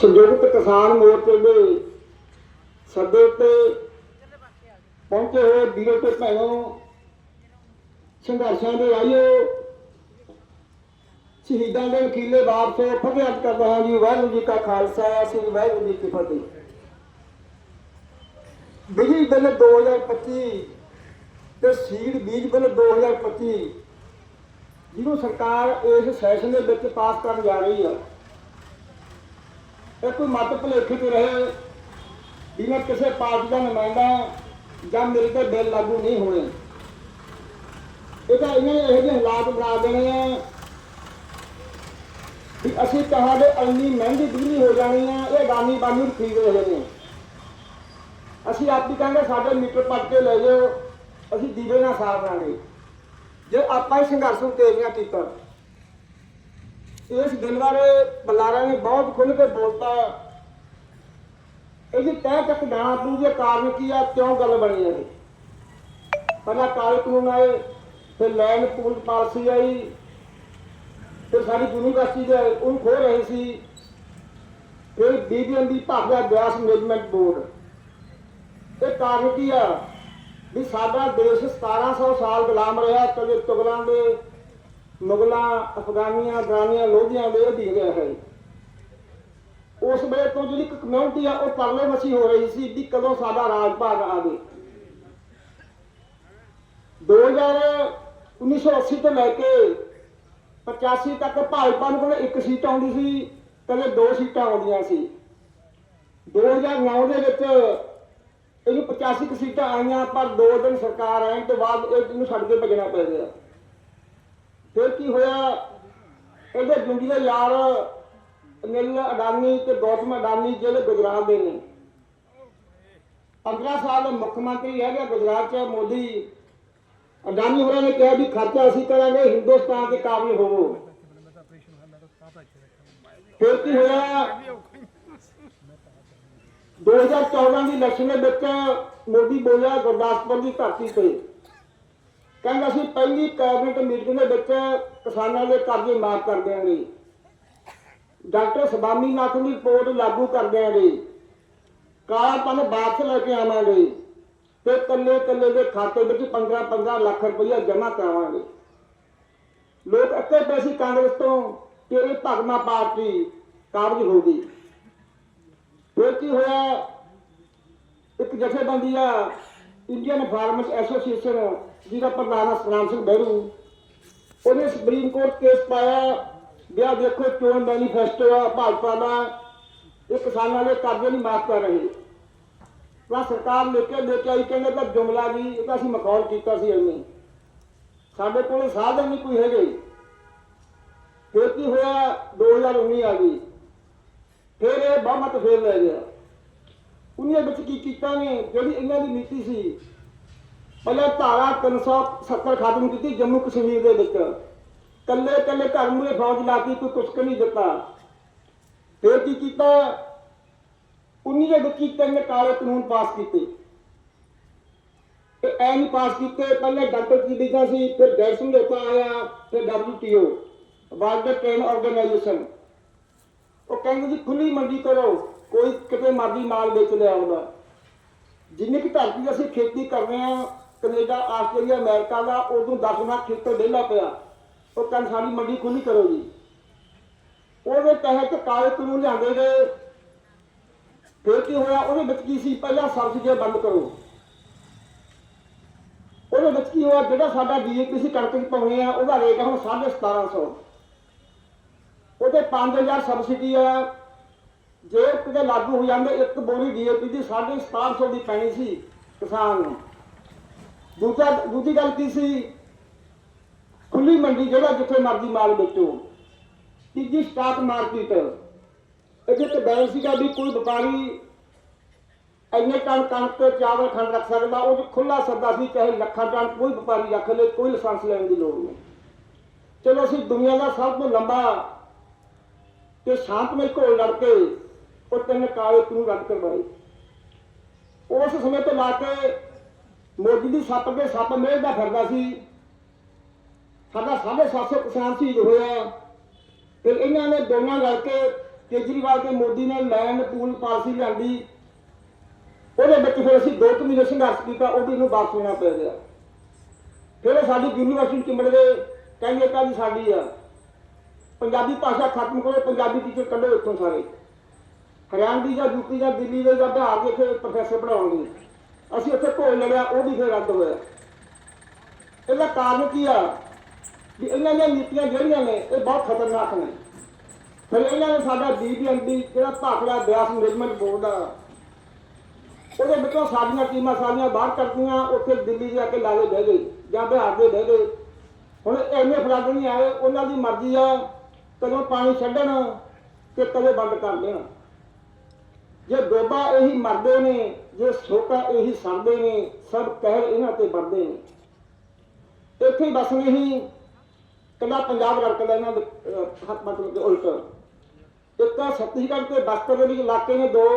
ਸੰਯੁਕਤ ਕਿਸਾਨ ਮੋਰਚੇ ਦੇ ਸੱਦੇ ਉੱਤੇ ਪਹੁੰਚੇ ਹੋਏ ਵੀਰੋ ਤੇ ਭੈਣੋ, ਸੰਘਰਸ਼ਾਂ ਦੇ ਆਈਓ। ਸ਼ਹੀਦਾਂ ਦੇ ਵਕੀਲੇ ਵਾਪਸੋ ਫਤਿਹ ਕਰਦਾ ਹਾਂ ਜੀ, ਵਾਹਿਗੁਰੂ ਜੀ ਕਾ ਖਾਲਸਾ, ਸ੍ਰੀ ਵਾਹਿਗੁਰੂ ਜੀ ਕੀ ਫਤਿਹ। ਬਿਜਲੀ ਬਿੱਲ 2025 ਤੇ ਸੀਡ ਬੀਜ ਬਿੱਲ 2025 ਜਿਹਨੂੰ ਸਰਕਾਰ ਇਸ ਸੈਸ਼ਨ ਦੇ ਵਿੱਚ ਪਾਸ ਕਰਨ ਜਾ ਰਹੀ ਆ। ਇਹ ਕੋਈ ਮਤ ਭੁਲੇਖੇ ਤੇ ਰਹੇ ਵੀ ਮੈਂ ਕਿਸੇ ਪਾਰਟੀ ਦਾ ਨੁਮਾਇੰਦਾ ਜਾਂ ਮੇਰੇ ਤੇ ਬਿੱਲ ਲਾਗੂ ਨਹੀਂ ਹੋਣੇ। ਇਹ ਤਾਂ ਇਹਨਾਂ ਨੇ ਇਹੋ ਜਿਹੇ ਹਾਲਾਤ ਬਣਾ ਦੇਣੇ ਆ ਵੀ ਅਸੀਂ ਤੁਹਾਡੇ ਇੰਨੀ ਮਹਿੰਗੀ ਬਿਜਲੀ ਹੋ ਜਾਣੀ ਆ, ਇਹ ਗਾਨੀ ਬਾਨੀ ਖਰੀਦ ਰਹੇ ਨੇ ਅਸੀਂ ਆਪ ਵੀ ਕਹਿੰਦੇ ਸਾਡੇ ਮੀਟਰ ਪੱਟ ਕੇ ਲੈ ਜਾਓ ਅਸੀਂ ਦੀਵੇ ਨਾਲ ਸਾਰ ਲਾਂਗੇ ਜੇ ਆਪਾਂ ਹੀ ਸੰਘਰਸ਼ ਨੂੰ ਤੇਜ਼ ਕੀਤਾ। ਇਸ ਦਿਨ ਬਾਰੇ ਬੁਲਾਰਿਆਂ ਨੇ ਬਹੁਤ ਖੁੱਲ ਕੇ ਬੋਲਤਾ। ਇਹਦੀ ਤੈਅ ਤੱਕ ਜਾਣਾ ਪਊ ਜੇ ਕਾਰਨ ਕੀ ਆ, ਕਿਉਂ ਗੱਲ ਬਣੀ ਹੈ ਇਹ ਪਹਿਲਾਂ ਕਾਲੇ ਕਾਨੂੰਨ ਆਏ, ਫਿਰ ਲੈਂਡ ਪੂਲ ਪਾਲਿਸੀ ਆਈ, ਫਿਰ ਸਾਡੀ ਯੂਨੀਵਰਸਿਟੀ ਦੇ ਉਹਨੂੰ ਖੋ ਰਹੇ ਸੀ। ਫਿਰ BBMB Bhakra Beas management board. ਇਹ ਕਾਰਨ ਕੀ ਆ? ਵੀ ਸਾਡਾ ਦੇਸ਼ 1700 ਸਾਲ ਗੁਲਾਮ ਰਿਹਾ, ਕਦੇ ਤੁਗਲਾਂ ਦੇ ਮੁਗਲਾਂ, ਅਫਗਾਨੀਆਂ ਗਾਨੀਆਂ ਲੋਧੀਆਂ ਦੇ ਅਧੀਨ ਰਿਹਾ ਹੈ। ਉਸ ਵੇਲੇ ਤੋਂ ਜਿਹੜੀ ਕਮਿਊਨਿਟੀ ਆ, ਉਹ ਪਰਲੇ ਮਸੀ ਹੋ ਰਹੀ ਸੀ ਵੀ ਕਦੋਂ ਸਾਡਾ ਰਾਜ ਭਾਗ ਆਵੇ 2000 1980 ਤੋਂ ਲੈ ਕੇ 85 ਤੱਕ ਭਾਜਪਾ ਨੂੰ ਕੋਲ ਇੱਕ ਸੀਟ ਆਉਂਦੀ ਸੀ ਕਦੇ ਦੋ ਸੀਟਾਂ ਆਉਂਦੀਆਂ ਸੀ। 2009 ਦੇ ਵਿੱਚ ਇਹਨੂੰ 85 ਕੁ ਆਈਆਂ, ਪਰ ਦੋ ਦਿਨ ਸਰਕਾਰ ਆਉਣ ਤੋਂ ਬਾਅਦ ਇਹਨੂੰ ਛੱਡ ਕੇ ਭੱਜਣਾ ਪੈ ਗਿਆ। ਫਿਰ ਕੀ ਹੋਇਆ? ਇਹਦੇ ਜੁੰਡੀ ਦੇ ਯਾਰ ਅਨਿਲ ਅਡਾਨੀ ਤੇ ਗੌਤਮ ਅਡਾਨੀ ਜਿਹੜੇ ਗੁਜਰਾਤ ਦੇ ਨੇ। 15 ਸਾਲ ਮੁੱਖ ਮੰਤਰੀ ਰਹਿ ਗਿਆ ਗੁਜਰਾਤ ਚ, ਮੋਦੀ। ਅਡਾਨੀ ਹੋਰਾਂ ਨੇ ਕਿਹਾ ਵੀ ਖਰਚਾ ਅਸੀਂ ਕਰਾਂਗੇ, ਹਿੰਦੁਸਤਾਨ ਦੇ ਕਾਬਿਲ ਹੋਵੋ। ਫਿਰ ਕੀ ਹੋਇਆ? 2014 ਦੀ ਇਲੈਕਸ਼ਨ ਦੇ ਵਿੱਚ ਮੋਦੀ ਬੋਲਿਆ ਗੁਰਦਾਸਪੁਰ ਦੀ ਧਰਤੀ ਤੇ। ਕਹਿੰਦਾ ਅਸੀਂ ਪਹਿਲੀ ਕੈਬਨਿਟ ਮੀਟਿੰਗ ਦੇ ਵਿੱਚ ਕਿਸਾਨਾਂ ਦੇ ਕਰਜ਼ੇ ਮਾਫ ਕਰ ਦਿਆਂਗੇ। ਡਾਕਟਰ ਸਵਾਮੀ ਨਾਥਨ ਦੀ ਰਿਪੋਰਟ ਲਾਗੂ ਕਰ ਦਿਆਂਗੇ। ਕਾਲਾ ਪਨ ਵਾਪਸ ਲੈ ਕੇ ਆਵਾਂਗੇ ਤੇ ਕੱਲੇ ਕੱਲੇ ਦੇ ਖਾਤੇ ਵਿੱਚ 15 15 ਲੱਖ ਰੁਪਈਆ ਜਮ੍ਹਾਂ ਕਰਾਵਾਂਗੇ। ਲੋਕ ਅੱਕੇ ਪੈਸੇ ਕਾਂਗਰਸ ਤੋਂ ਕਿ ਇਹ ਭਗਮਾ ਪਾਰਟੀ ਕਾਬਜ ਹੋ ਗਈ। ਫਿਰ ਕੀ ਹੋਇਆ? ਇੱਕ ਜਥੇਬੰਦੀ ਆ ਇੰਡੀਅਨ ਫਾਰਮਰਸ ਐਸੋਸੀਏਸ਼ਨ ਜਿਹਦਾ ਪ੍ਰਧਾਨ ਆ ਸਤਨਾਮ ਸਿੰਘ ਬਹਿਰੂ। ਉਹਨੇ ਸੁਪਰੀਮ ਕੋਰਟ ਕੇਸ ਪਾਇਆ ਵਿਆਹ ਦੇਖੋ, ਚੋਣ ਮੈਨੀਫੈਸਟੋ ਆ ਭਾਜਪਾ ਦਾ। ਇਹ ਕਿਸਾਨਾਂ ਦੇ ਕਰਜ਼ੇ ਨਹੀਂ ਮਾਫ ਕਰ ਰਹੇ। ਤਾਂ ਸਰਕਾਰ ਲੈ ਕੇ ਲੈ ਕੇ ਆਈ ਕਹਿੰਦੇ ਤਾਂ ਜੁਮਲਾ ਜੀ, ਇਹ ਤਾਂ ਅਸੀਂ ਮਖੌਲ ਕੀਤਾ ਸੀ ਐਵੇਂ ਸਾਡੇ ਕੋਲ ਸਾਧਨ ਨਹੀਂ ਕੋਈ ਹੈਗੇ। ਫਿਰ ਕੀ ਹੋਇਆ? 2019 ਆ ਗਈ। ਫਿਰ ਇਹ ਬਹੁਮਤ ਫੇਰ ਲੈ ਗਿਆ। ਉਹਨੇ ਵਿੱਚ ਕੀ ਕੀਤਾ ਨੇ? ਜਿਹੜੀ ਇਹਨਾਂ ਦੀ ਨੀਤੀ ਸੀ। ਪਹਿਲਾਂ ਧਾਰਾ 370 ਖਤਮ ਕੀਤੀ ਜੰਮੂ ਕਸ਼ਮੀਰ ਦੇ ਵਿੱਚ। ਕੱਲੇ ਕੱਲੇ ਘਰ ਮੂਰੇ ਫੌਜ ਲਾ ਕੋਈ ਕੁਛ ਨਹੀਂ ਦਿੱਤਾ। ਫਿਰ ਕੀ ਕੀਤਾ? ਉਨੀ ਦੇ ਵਿੱਚ ਤਿੰਨ ਕਾਲੇ ਕਾਨੂੰਨ ਪਾਸ ਕੀਤੇ। ਇਹ ਐ ਨਹੀਂ ਪਾਸ ਕੀਤੇ। ਪਹਿਲੇ ਡਾਕਟਰ ਕੀ ਲਿਖਿਆ ਸੀ? ਫਿਰ ਗੈਰ ਸਮਝੌਤਾ ਆਇਆ, ਫਿਰ WTO ਵਰਲਡ ਟ੍ਰੇਡ ਆਰਗੇਨਾਈਜੇਸ਼ਨ। ਉਹ ਕਹਿੰਦੇ ਜੀ ਖੁੱਲੀ ਮੰਡੀ ਕਰੋ, ਕੋਈ ਕਿਤੇ ਮਰਜ਼ੀ ਮਾਲ ਵੇਚ ਲਿਆ ਉਹਦਾ ਜਿੰਨੀ ਕਿ ਧਰਤੀ ਅਸੀਂ ਖੇਤੀ ਕਰ ਰਹੇ ਆ ਕੈਨੇਡਾ, ਆਸਟ੍ਰੇਲੀਆ, ਅਮਰੀਕਾ ਦਾ, ਉਦੋਂ 10 ਲੱਖ ਖੇਤਰ ਵਿਹਲਾ ਪਿਆ। ਉਹ ਕਹਿੰਦੇ ਸਾਡੀ ਮੰਡੀ ਖੁੱਲੀ ਕਰੋ ਜੀ। ਉਹਦੇ ਤਹਿਤ ਕਾਲੇ ਕਾਨੂੰਨ ਲਿਆਂਦੇ ਗਏ। ਫਿਰ ਕੀ ਹੋਇਆ? ਉਹਦੇ ਵਿੱਚ ਕੀ ਸੀ? ਪਹਿਲਾਂ ਸਬਸਿਡੀਆਂ ਬੰਦ ਕਰੋ। ਉਹਦੇ ਵਿੱਚ ਕੀ ਹੋਇਆ? ਜਿਹੜਾ ਸਾਡਾ ਡੀਏਪੀ ਸੀ ਕਣਕ ਚ ਪਾਉਣੇ ਆ, ਉਹਦਾ ਰੇਟ ਹੁਣ 1750 ਉਹਦੇ 5000 ਸਬਸਿਡੀ ਹੈ ਜੇ ਕਿਤੇ ਲਾਗੂ ਹੋ ਜਾਂਦੇ, ਇੱਕ ਬੋਰੀ ਡੀਏਪੀ ਦੀ 750 ਦੀ ਪੈਣੀ ਸੀ ਕਿਸਾਨ ਨੂੰ। ਦੂਜਾ, ਦੂਜੀ ਗੱਲ ਕੀ ਸੀ? ਖੁੱਲੀ ਮੰਡੀ ਜਿਹੜਾ ਜਿੱਥੇ ਮਰਜ਼ੀ ਮਾਲ ਵੇਚੋ। ਤੀਜੀ ਸਟਾਕ ਮਾਰਕੀਟ ਇਹਦੇ ਤੇ ਬੈਲੈਂਸ ਸੀਗਾ ਵੀ ਕੋਈ ਵਪਾਰੀ ਇੰਨੇ ਟਨ ਕਣਕ, ਚਾਵਲ, ਖੰਡ ਰੱਖ ਸਕਦਾ। ਉਹ ਖੁੱਲਾ ਸੱਦਾ ਸੀ, ਚਾਹੇ ਲੱਖਾਂ ਟਨ ਕੋਈ ਵਪਾਰੀ ਰੱਖ ਲੇ, ਕੋਈ ਲਾਇਸੈਂਸ ਲੈਣ ਦੀ ਲੋੜ ਨਹੀਂ। ਚਲੋ ਅਸੀਂ ਦੁਨੀਆ ਦਾ ਸਭ ਤੋਂ ਲੰਬਾ ਤੇ ਸ਼ਾਂਤਮਈ ਘੋਲ ਲੜ ਕੇ ਉਹ ਤਿੰਨ ਕਾਲੇ ਤੂੰ ਰੱਦ ਕਰਵਾਏ ਉਸ ਸਮੇਂ ਤੋਂ ਲਾ ਕੇ ਮੋਦੀ ਦੀ ਸੱਪ ਦੇ ਸੱਪ ਮੇਲ ਦਾ ਫਿਰਦਾ ਸੀ। ਸਾਡਾ 750 ਕਿਸਾਨ ਸ਼ਹੀਦ ਹੋਇਆ। ਫਿਰ ਇਹਨਾਂ ਨੇ ਦੋਨਾਂ ਰਲ ਕੇ ਕੇਜਰੀਵਾਲ ਤੇ ਮੋਦੀ ਨੇ ਲੈਂਡ ਪੂਲ ਪਾਲਿਸੀ ਲਿਆਂਦੀ। ਉਹਦੇ ਵਿੱਚ ਫਿਰ ਅਸੀਂ ਦੋ ਕੁ ਮਹੀਨੇ ਸੰਘਰਸ਼ ਕੀਤਾ, ਉਹ ਵੀ ਨੂੰ ਵਾਪਸ ਲੈਣਾ ਪੈ ਗਿਆ। ਫਿਰ ਸਾਡੀ ਯੂਨੀਵਰਸਿਟੀ ਚਿੰਬੜ ਗਏ, ਕਹਿੰਦੇ ਤਾਂ ਜੀ ਸਾਡੀ ਆ। ਪੰਜਾਬੀ ਭਾਸ਼ਾ ਖਤਮ ਕਰੋ, ਪੰਜਾਬੀ ਟੀਚਰ ਕੱਢੋ ਇੱਥੋਂ ਸਾਰੇ। ਹਰਿਆਣਾ ਦੀ ਜਾਂ ਯੂਪੀ ਜਾਂ ਦਿੱਲੀ ਦੇ ਜਾਂ ਬਿਹਾਰ ਦੇ ਇੱਥੇ ਪ੍ਰੋਫੈਸਰ ਪੜਾਉਣਗੇ ਅਸੀਂ ਉੱਥੇ ਘੋਲ ਲੜਿਆ, ਉਹ ਵੀ ਫਿਰ ਰੱਦ ਹੋਇਆ। ਇਹਦਾ ਕਾਰਨ ਕੀ ਆ? ਵੀ ਇਹਨਾਂ ਦੀਆਂ ਨੀਤੀਆਂ ਜਿਹੜੀਆਂ ਨੇ, ਇਹ ਬਹੁਤ ਖਤਰਨਾਕ ਨੇ। ਫਿਰ ਇਹਨਾਂ ਨੇ ਸਾਡਾ ਬੀਬੀਐਮਬੀ ਜਿਹੜਾ ਭਾਖੜਾ ਬਿਆਸ ਮੈਨੇਜਮੈਂਟ ਬੋਰਡ ਦਾ ਉਹਦੇ ਵਿੱਚੋਂ ਸਾਡੀਆਂ ਟੀਮਾਂ ਸਾਰੀਆਂ ਬਾਹਰ ਕਰਤੀਆਂ ਉੱਥੇ ਦਿੱਲੀ ਜਾ ਕੇ ਲਾਗੇ ਬਹਿ ਗਏ ਜਾਂ ਬਿਹਾਰ ਦੇ ਬਹਿ ਗਏ। ਹੁਣ ਐਵੇਂ ਫ਼ਰਕ ਨਹੀਂ ਆਏ, ਉਹਨਾਂ ਦੀ ਮਰਜ਼ੀ ਆ ਕਦੋਂ ਪਾਣੀ ਛੱਡਣ ਤੇ ਕਦੇ ਬੰਦ ਕਰ ਦੇਣ। ਜੇ ਦੋਬਾ ਇਹੀ ਮਰਦੇ ਨੇ, ਜੇ ਸੋਕਾ ਇਹੀ ਸਰਦੇ ਨੇ, ਸਭ ਕਹਿਰ ਇਹਨਾਂ ਤੇ ਵਰਦੇ ਨੇ। ਇੱਥੇ ਬਸ ਨਹੀਂ ਕੱਲਾ ਪੰਜਾਬ ਰੜਕਦਾ ਇਹਨਾਂ ਦੇ ਮਤਲਬ ਕਿ ਉਲਟ। ਇੱਕ ਤਾਂ ਛੱਤੀਸਗੜ੍ਹ ਤੇ ਬਸਤਰ ਦੇ ਵਿੱਚ ਇਲਾਕੇ ਨੇ ਦੋ,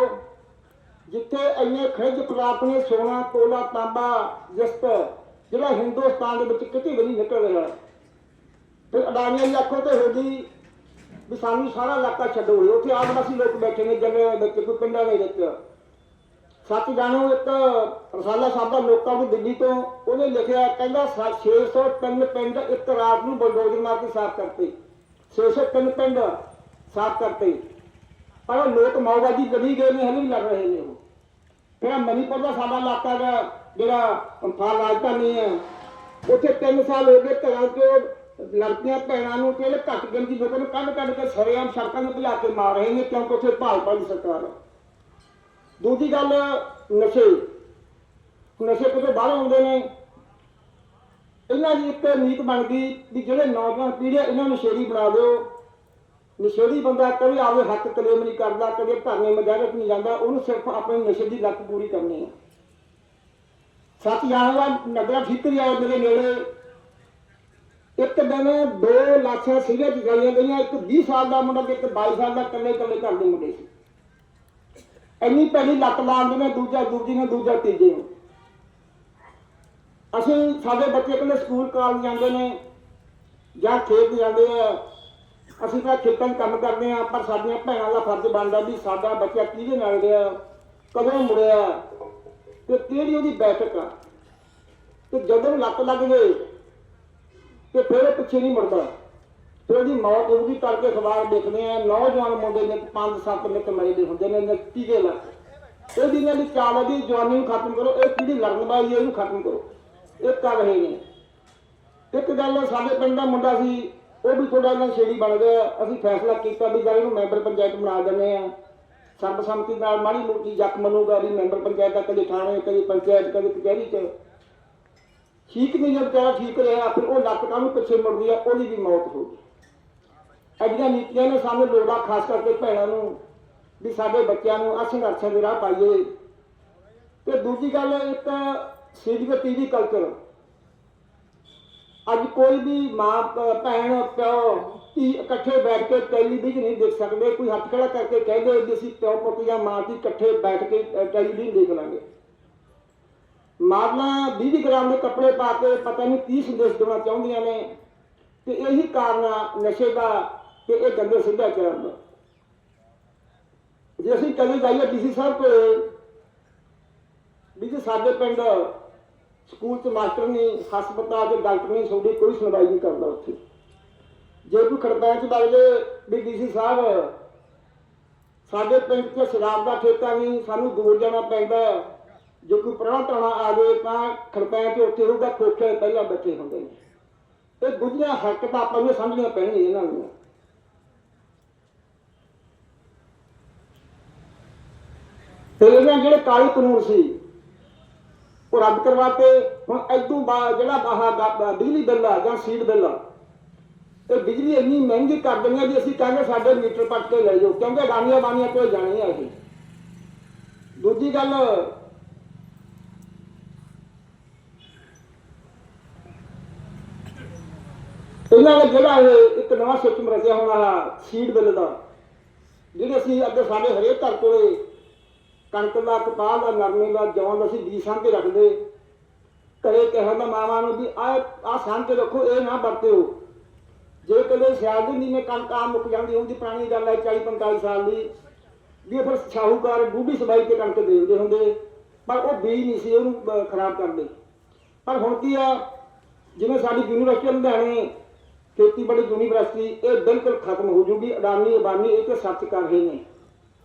ਜਿੱਥੇ ਇੰਨੇ ਖਣਿਜ ਪ੍ਰਾਪਤ ਨੇ, ਸੋਨਾ, ਤੋਲਾ, ਤਾਂਬਾ, ਜਿਸਤ, ਜਿਹੜਾ ਹਿੰਦੁਸਤਾਨ ਦੇ ਵਿੱਚ ਕਿਤੇ ਵੀ ਨਹੀਂ ਨਿਕਲ ਰਿਹਾ। ਫਿਰ ਅਡਾਨੀਆਂ ਦੀ ਅੱਖੋਂ ਤੇ ਹੋ ਗਈ ਵੀ ਸਾਨੂੰ ਸਾਰਾ ਇਲਾਕਾ ਛੱਡੋ ਉੱਥੇ ਆਦਿਵਾਸੀ ਲੋਕ ਬੈਠੇ ਨੇ ਜੰਗਲਾਂ ਦੇ ਵਿੱਚ ਕੋਈ ਪਿੰਡਾਂ ਦੇ ਵਿੱਚ। ਸੱਚ ਜਾਣੋ, ਇੱਕ ਰਸਾਲਾ ਸਾਹਿਬ ਦਾ ਲੋਕਾਂ ਨੂੰ ਦਿੱਲੀ ਤੋਂ ਉਹਨੇ ਲਿਖਿਆ, ਕਹਿੰਦਾ 603 ਪਿੰਡ ਇੱਕ ਰਾਤ ਨੂੰ ਬਲਡੋਜ਼ਰ ਮਾਰ ਕੇ ਸਾਫ਼ ਕਰਤੇ। 603 ਪਿੰਡ ਸਾਫ਼ ਕਰਤੇ। ਪਰ ਲੋਕ ਮਾਓਵਾਦੀ ਕਦੀ ਗਏ ਨੇ ਹਲੇ ਵੀ ਲੜ ਰਹੇ ਨੇ ਉਹ। ਫਿਰ ਮਨੀਪੁਰ ਦਾ ਸਾਡਾ ਇਲਾਕਾ ਦਾ ਜਿਹੜਾ ਅੰਫਾਲ ਰਾਜਧਾਨੀ ਹੈ। ਉੱਥੇ 3 ਸਾਲ ਹੋ ਗਏ ਘਰਾਂ 'ਚ ਲੜਕੀਆਂ ਭੈਣਾਂ ਨੂੰ ਕਿਹੜੇ ਘੱਟ ਗਿਣਤੀ ਲੋਕਾਂ ਨੂੰ ਕੱਢ ਕੱਢ ਕੇ ਸਰੇਆਮ ਸੜਕਾਂ ਨੂੰ ਭਜਾ ਕੇ ਮਾਰ ਰਹੇ ਨੇ, ਕਿਉਂਕਿ ਉੱਥੇ ਭਾਜਪਾ ਦੀ ਸਰਕਾਰ ਹੈ ਦੂਜੀ ਗੱਲ, ਨਸ਼ੇ। ਨਸ਼ੇ ਕਿਤੇ ਬਾਹਰ ਆਉਂਦੇ ਨੇ। ਇਹਨਾਂ ਦੀ ਇੱਕ ਨੀਤ ਬਣ ਗਈ ਵੀ ਜਿਹੜੇ ਨੌਜਵਾਨ ਪੀੜ੍ਹੀ ਇਹਨਾਂ ਨੂੰ ਨਸ਼ੇੜੀ ਬਣਾ ਦਿਓ। ਨਸ਼ੇੜੀ ਬੰਦਾ ਕਦੇ ਆਪਦੇ ਹੱਕ ਕਲੇਮ ਨਹੀਂ ਕਰਦਾ, ਕਦੇ ਧਰਨੇ ਮਜਾਰਤ ਨਹੀਂ ਜਾਂਦਾ ਉਹਨੂੰ ਸਿਰਫ ਆਪਣੇ ਨਸ਼ੇ ਦੀ ਲੱਤ ਪੂਰੀ ਕਰਨੀ ਹੈ ਸੱਚ ਜਾਣਦਾ, ਨਗਰਾ ਠੀਕਰੀ ਆਏ ਮੇਰੇ ਨੇੜੇ। ਇੱਕ ਦਿਨ ਦੋ ਲਾਸ਼ਾਂ ਸੀਗੇ ਜਗਾਈਆਂ ਗਈਆਂ, ਇੱਕ 20 ਸਾਲ ਦਾ ਮੁੰਡਾ ਤੇ ਇੱਕ 22 ਸਾਲ ਦਾ ਇਕੱਲੇ ਇਕੱਲੇ ਘਰ ਦੇ ਮੁੰਡੇ ਸੀ। ਇੰਨੀ ਪਹਿਲੀ ਲੱਤ ਲਾਉਂਦੇ ਨੇ ਦੂਜਾ ਦੂਜੀ ਨੇ ਦੂਜਾ ਤੀਜੇ ਨੂੰ। ਅਸੀਂ ਸਾਡੇ ਬੱਚੇ ਕਹਿੰਦੇ ਸਕੂਲ ਕਾਲਜ ਜਾਂਦੇ ਨੇ ਜਾਂ ਖੇਤ ਜਾਂਦੇ ਆ। ਅਸੀਂ ਤਾਂ ਖੇਤਾਂ 'ਚ ਕੰਮ ਕਰਦੇ ਆ ਪਰ ਸਾਡੀਆਂ ਭੈਣਾਂ ਦਾ ਫਰਜ਼ ਬਣਦਾ ਵੀ ਸਾਡਾ ਬੱਚਾ ਕਿਹਦੇ ਨਾਲ ਗਿਆ ਕਦੋਂ ਮੁੜਿਆ ਤੇ ਕਿਹੜੀ ਉਹਦੀ ਬੈਠਕ ਆ। ਤੇ ਜਦੋਂ ਲੱਤ ਲੱਗ ਗਏ ਤੇ ਫਿਰ ਇਹ ਪਿੱਛੇ ਨਹੀਂ ਮੁੜਦਾ। ਫਿਰ ਉਹਦੀ ਮੌਤ ਹੋਊਗੀ ਕਰਕੇ ਅਖਬਾਰ ਦੇਖਦੇ ਆ ਨੌਜਵਾਨ ਮੁੰਡੇ ਨੇ ਪੰਜ ਸੱਤ ਨਿੱਕ ਮਰੇ ਦੇ ਹੁੰਦੇ ਨੇ ਨੇ ਟੀਕੇ ਲਾ ਇਹ ਦਿਨਾਂ ਦੀ ਚਾਲ ਹੈ ਜਵਾਨੀ ਨੂੰ ਖਤਮ ਕਰੋ, ਇਹ ਪੀੜੀ ਲੜਨ ਇਹਨੂੰ ਖਤਮ ਕਰੋ। ਇਹ ਕਰ ਰਹੇ ਨੇ। ਇੱਕ ਗੱਲ ਸਾਡੇ ਪਿੰਡ ਦਾ ਮੁੰਡਾ ਸੀ, ਉਹ ਵੀ ਥੋੜਾ ਜਿਹਾ ਛੇੜੀ ਬਣ ਗਿਆ। ਅਸੀਂ ਫੈਸਲਾ ਕੀਤਾ ਵੀ ਜਾਈ ਇਹਨੂੰ ਮੈਂਬਰ ਪੰਚਾਇਤ ਬਣਾ ਦਿੰਦੇ ਆ ਸਰਬਸੰਮਤੀ ਨਾਲ ਮਾੜੀ ਮੋਟੀ ਜੱਕ ਮੰਨੂਗਾ ਵੀ ਮੈਂਬਰ ਪੰਚਾਇਤ ਦਾ ਕਦੇ ਥਾਣੇ, ਕਦੇ ਪੰਚਾਇਤ, ਕਦੇ ਕਚਹਿਰੀ ਚ। ਠੀਕ ਨਹੀਂ ਜਦ ਵਿਚਾਰਾ ਠੀਕ ਰਿਹਾ, ਫਿਰ ਉਹ ਲੱਤ ਕਾਹਨੂੰ ਪਿੱਛੇ ਮੁੜਦੀ ਆ? ਉਹਦੀ ਵੀ ਮੌਤ ਹੋ ਗਈ। ਅਜਿਹੀਆਂ ਨੀਤੀਆਂ ਨੇ ਸਾਨੂੰ ਲੋੜਾ, ਖਾਸ ਕਰਕੇ ਭੈਣਾਂ ਨੂੰ, ਵੀ ਸਾਡੇ ਬੱਚਿਆਂ ਨੂੰ ਆਹ ਸੰਘਰਸ਼ਾਂ ਦੇ ਰਾਹ ਪਾਈਏ। ਤੇ ਦੂਜੀ ਗੱਲ ਇੱਕ ਸੀਰੀਅਸ ਟੀਵੀ ਕਲਚਰ ਅੱਜ ਕੋਈ ਵੀ ਮਾਂ, ਭੈਣ, ਪਿਓ, ਧੀ ਇਕੱਠੇ ਬੈਠ ਕੇ ਟੈਲੀਵਿਜ਼ਨ ਨਹੀਂ ਦੇਖ ਸਕਦੇ। ਕੋਈ ਹੱਥ ਖੜਾ ਕਰਕੇ ਕਹਿੰਦੇ ਵੀ ਅਸੀਂ ਪਿਓ ਪੁੱਤ ਜਾਂ ਮਾਂ ਦੀ ਇਕੱਠੇ ਬੈਠ ਕੇ ਟੈਲੀਵਿਜ਼ਨ ਦੇਖ ਲਾਂਗੇ। ਮਾਰਨਾ 20 ਗ੍ਰਾਮ ਦੇ ਕੱਪੜੇ ਪਾ ਕੇ ਪਤਾ ਨਹੀਂ ਕੀ ਸੰਦੇਸ਼ ਦੇਣਾ ਚਾਹੁੰਦੀਆਂ ਨੇ। ਤੇ ਇਹੀ ਕਾਰਨ ਆ ਨਸ਼ੇ ਦਾ ਤੇ ਇਹ ਗੰਦੇ ਸੱਭਿਆਚਾਰ ਦਾ ਜੇ ਅਸੀਂ ਕਦੇ ਜਾਈਏ ਡੀਸੀ ਸਾਹਿਬ ਕੋਲ, ਵੀ ਜੇ ਸਾਡੇ ਪਿੰਡ ਸਕੂਲ ਚ ਮਾਸਟਰ ਨਹੀਂ ਹਸਪਤਾਲ ਚ ਡਾਕਟਰ ਨਹੀਂ ਤੁਹਾਡੀ ਕੋਈ ਸੁਣਵਾਈ ਨਹੀਂ ਕਰਦਾ ਉੱਥੇ। ਜੇ ਕੋਈ ਖੜਪੈਂਚ ਲੱਗਦੇ ਵੀ ਡੀਸੀ ਸਾਹਿਬ, ਸਾਡੇ ਪਿੰਡ 'ਚ ਸ਼ਰਾਬ ਦਾ ਠੇਕਾ ਨਹੀਂ ਸਾਨੂੰ ਦੂਰ ਜਾਣਾ ਪੈਂਦਾ। ਜੇ ਕੋਈ ਪ੍ਰਾਹੁਣਾ ਟਾਣਾ ਆ ਜਾਵੇ ਤਾਂ ਖੜਪੈਂਚ ਉੱਥੇ ਹੋਊਗਾ, ਖੋਖੇ ਪਹਿਲਾਂ ਬੈਠੇ ਹੁੰਦੇ ਨੇ। ਇਹ ਦੂਜੀਆਂ ਹਰਕਤਾਂ ਆਪਾਂ ਨੂੰ ਸਮਝਣੀਆਂ ਪੈਣਗੀਆਂ ਇਹਨਾਂ ਨੂੰ। ਤੇ ਇਹਨਾਂ ਜਿਹੜੇ ਕਾਲੇ ਕਾਨੂੰਨ ਸੀ, ਉਹ ਰੱਦ ਕਰਵਾਤੇ। ਹੁਣ ਇਦੋਂ ਬਾਅਦ ਜਿਹੜਾ ਬਾਹਰ ਬਿਜਲੀ ਬਿੱਲ ਆ ਜਾਂ ਸੀਟ ਬਿੱਲ ਆ ਤੇ ਬਿਜਲੀ ਇੰਨੀ ਮਹਿੰਗੀ ਕਰ ਦਿੰਦੇ ਆ ਵੀ ਅਸੀਂ ਕਹਿੰਦੇ ਸਾਡੇ ਮੀਟਰ ਪੱਟ ਕੇ ਲੈ ਜਾਓ, ਕਿਉਂਕਿ ਗਾਣੀਆਂ ਬਾਣੀਆਂ ਕੋਈ ਜਾਣੀ ਆ ਇਹ ਦੂਜੀ ਗੱਲ ਇਹਨਾਂ ਦਾ ਜਿਹੜਾ ਇਹ ਇੱਕ ਨਵਾਂ ਸਿਸਟਮ ਰਚਿਆ ਹੋਣਾ ਹੈ ਸੀਡ ਬਿੱਲ ਦਾ, ਜਿਹੜੇ ਅਸੀਂ ਅੱਗੇ ਸਾਡੇ ਹਰੇਕ ਘਰ ਕੋਲੇ ਕਣਕ ਦਾ, ਕਪਾਹ ਦਾ, ਨਰਮੇ ਦਾ, ਜੌਂ ਦਾ ਅਸੀਂ ਬੀਜ ਸਾਂਭ ਕੇ ਰੱਖਦੇ। ਘਰੇ ਕਹਿਣ ਦਾ ਮਾਵਾਂ ਨੂੰ ਵੀ ਆ ਆ ਸਾਂਭ ਕੇ ਰੱਖੋ, ਇਹ ਨਾ ਵਰਤਿਓ। ਜੇ ਕਦੇ ਸਿਆਲ ਦੀ ਮਹੀਨੇ ਕਣਕ ਆ ਮੁੱਕ ਜਾਂਦੀ ਹੁੰਦੀ ਪੁਰਾਣੀ ਗੱਲ ਹੈ 40 45 ਸਾਲ ਦੀ, ਵੀ ਫਿਰ ਸ਼ਾਹੂਕਾਰ ਬੂਢੀ ਸਬਾਈ ਤੇ ਕਣਕ ਦੇ ਹੁੰਦੇ। ਪਰ ਉਹ ਬੀਜ ਨਹੀਂ ਸੀ, ਉਹਨੂੰ ਖਰਾਬ ਕਰਦੇ। ਪਰ ਹੁਣ ਕੀ ਆ, ਜਿਵੇਂ ਸਾਡੀ ਯੂਨੀਵਰਸਿਟੀ ਲੁਧਿਆਣੇ ਖੇਤੀਬਾੜੀ ਯੂਨੀਵਰਸਿਟੀ ਇਹ ਬਿਲਕੁਲ ਖਤਮ ਹੋ ਜੂਗੀ, ਅਡਾਨੀ, ਅਬਾਨੀ, ਇਹ ਤੇ ਸੱਚ ਕਰ ਰਹੇ ਨੇ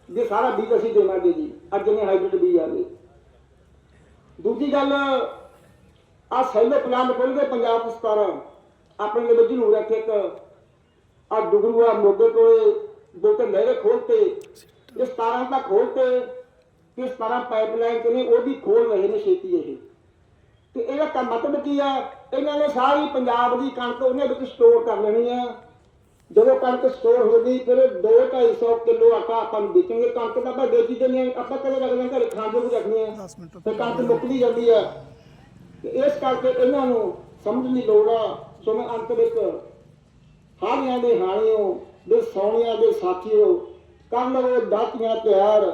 ਜੇ ਸਾਰਾ ਬੀਜ ਅਸੀਂ ਦੇਵਾਂਗੇ ਜੀ, ਅੱਜ ਜਿਵੇਂ ਹਾਈਬ੍ਰਿਡ ਬੀਜ ਆ ਗਏ। ਦੂਜੀ ਗੱਲ ਆ ਸੈਲੋ ਪਲਾਂਟ ਖੋਲ ਗਏ ਪੰਜਾਬ ਚ 17 ਆਪਣੇ ਲਈ ਜ਼ਰੂਰ ਇੱਥੇ ਇੱਕ। ਆ ਡੁਗਰੂਆ ਮੋਗੇ ਕੋਲੇ ਦੋ ਤੇ ਲਹਿਰੇ ਖੋਲਤੇ ਇਹ 17 ਤਾਂ ਖੋਲਤੇ ਕਿ 17 ਪਾਈਪਲਾਈਨ ਤੇ ਉਹ ਵੀ ਖੋਲ ਰਹੇ ਨੇ ਛੇਤੀ ਇਹ। ਤੇ ਇਹਦਾ ਕੰਮ ਮਤਲਬ ਕੀ ਆ? ਇਹਨਾਂ ਨੇ ਸਾਰੀ ਪੰਜਾਬ ਦੀ ਕਣਕ ਉਹਨੇ ਵਿੱਚ ਸਟੋਰ ਕਰ ਲੈਣੀ ਆ। ਜਦੋਂ ਕਣਕ ਸਟੋਰ ਹੋ ਗਈ ਫਿਰ 2-250 ਕਿਲੋ ਆਟਾ ਆਪਾਂ ਨੂੰ ਵੇਚਾਂਗੇ ਕਣਕ ਤਾਂ ਆਪਾਂ ਵੇਚੀ ਦਿੰਦੇ ਆ ਆਪਾਂ ਕਦੇ ਰੱਖਦੇ ਘਰੇ ਖਾਣ ਜੋਗੀ ਰੱਖਦੇ ਆ। 10 ਮਿੰਟ ਤੇ ਕਣਕ ਮੁੱਕਦੀ ਜਾਂਦੀ ਆ। ਤੇ ਇਸ ਕਰਕੇ ਇਹਨਾਂ ਨੂੰ ਸਮਝਣ ਦੀ ਲੋੜ ਆ ਸੋ ਮੈਂ ਅੰਤ ਵਿੱਚ ਹਾਰੀਆਂ ਦੇ ਹਾਣੀਓ ਦੇ ਸੋਹਣਿਆਂ ਦੇ ਸਾਥੀਓ ਕਰ ਲਵੋ ਦਾਤੀਆਂ ਤਿਆਰ